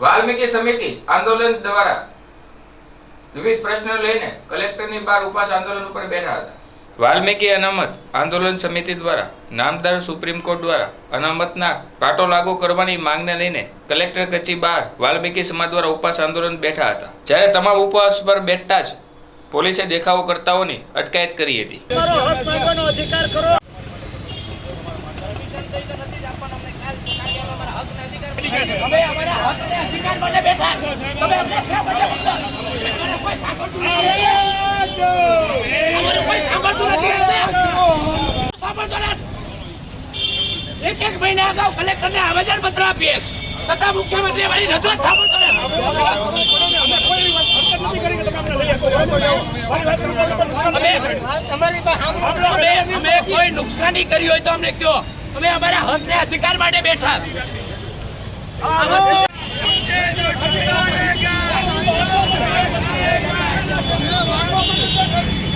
વાલ્મીકી સમિતિ આંદોલન દ્વારા વિવિધ પ્રશ્નો લઈને કલેક્ટરની બહાર ઉપવાસ આંદોલન ઉપર બેઠા હતા. વાલ્મીકી અનામત આંદોલન સમિતિ દ્વારા, નામદાર સુપ્રીમ કોર્ટ દ્વારા અનામતના પાટો લાગુ કરવાની માંગને લઈને કલેક્ટર કચેરી બહાર વાલ્મીકી સમાજ દ્વારા ઉપવાસ આંદોલન બેઠા હતા. જ્યારે તમામ ઉપવાસ પર બેઠતા જ પોલીસે દેખાવો કરતાઓની અટકાયત કરી હતી. એક એક મહિના અગાઉ કલેક્ટરને આવેદન પત્ર આપીએ છતાં મુખ્યમંત્રી અમારી રજૂઆત અમે કોઈ નુકસાની કરી હોય તો અમને કહો અમે અમારા હક ને અધિકાર માટે બેઠા. આ વસ્તુ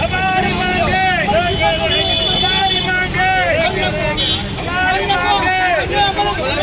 અમારી માંગે અમારી માંગે અમારી માંગે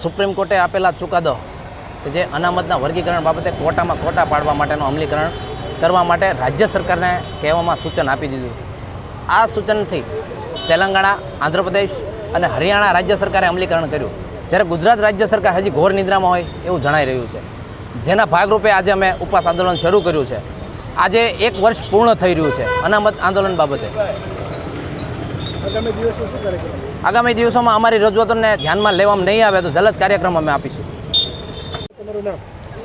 સુપ્રીમ કોર્ટે આપેલા ચુકાદો કે જે અનામતના વર્ગીકરણ બાબતે કોટામાં કોટા પાડવા માટેનું અમલીકરણ કરવા માટે રાજ્ય સરકારને કહેવામાં સૂચન આપી દીધું. આ સૂચનથી તેલંગાણા, આંધ્રપ્રદેશ અને હરિયાણા રાજ્ય સરકારે અમલીકરણ કર્યું. જ્યારે ગુજરાત રાજ્ય સરકાર હજી ઘોર નિદ્રામાં હોય એવું જણાઈ રહ્યું છે. જેના ભાગરૂપે આજે અમે ઉપવાસ આંદોલન શરૂ કર્યું છે. આજે એક વર્ષ પૂર્ણ થઈ રહ્યું છે અનામત આંદોલન બાબતે. આગામી દિવસોમાં અમારી રજૂઆતોને ધ્યાનમાં લેવામાં નહીં આવે તો જલદ કાર્યક્રમ અમે આપીશું.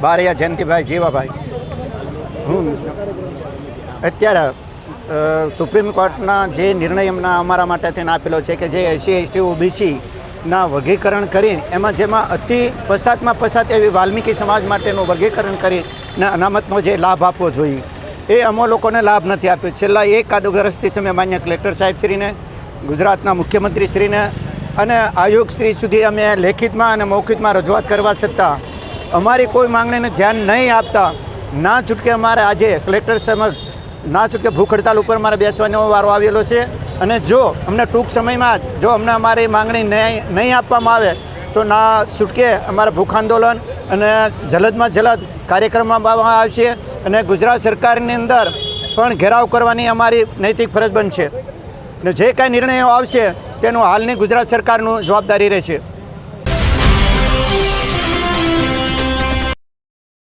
બારૈયા જયંતિભાઈ જીવાભાઈ. હું અત્યારે સુપ્રીમ કોર્ટના જે નિર્ણય એમના અમારા માટે થઈને આપેલો છે કે જે એસસી એસટી ઓબીસીના વર્ગીકરણ કરી એમાં જેમાં અતિ પસાતમાં પસાત એવી વાલ્મીકી સમાજ માટેનું વર્ગીકરણ કરી ને અનામતનો જે લાભ આપવો જોઈએ એ અમો લોકોને લાભ નથી આપ્યો. છેલ્લા એકાદ વર્ષથી સમય માન્ય કલેક્ટર સાહેબશ્રીને ગુજરાતના મુખ્યમંત્રીશ્રીને અને આયોગશ્રી સુધી અમે લેખિતમાં અને મૌખિતમાં રજૂઆત કરવા છતાં અમારી કોઈ માંગણીને ધ્યાન નહીં આપતા, ના છૂટકે અમારે આજે કલેક્ટર સમક્ષ ના છૂટકે ભૂખ હડતાલ ઉપર મારે બેસવાનો વારો આવેલો છે. અને જો અમને ટૂંક સમયમાં જ જો અમને અમારી માંગણી નહીં નહીં આપવામાં આવે, તો ના છૂટકે અમારે ભૂખ આંદોલન અને જલદમાં જલદ કાર્યક્રમમાં આવશે અને ગુજરાત સરકારની અંદર પણ ઘેરાવ કરવાની અમારી નૈતિક ફરજ બનશે. ને જે કાંઈ નિર્ણયો આવશે તેનું હાલની ગુજરાત સરકારનું જવાબદારી રહેશે.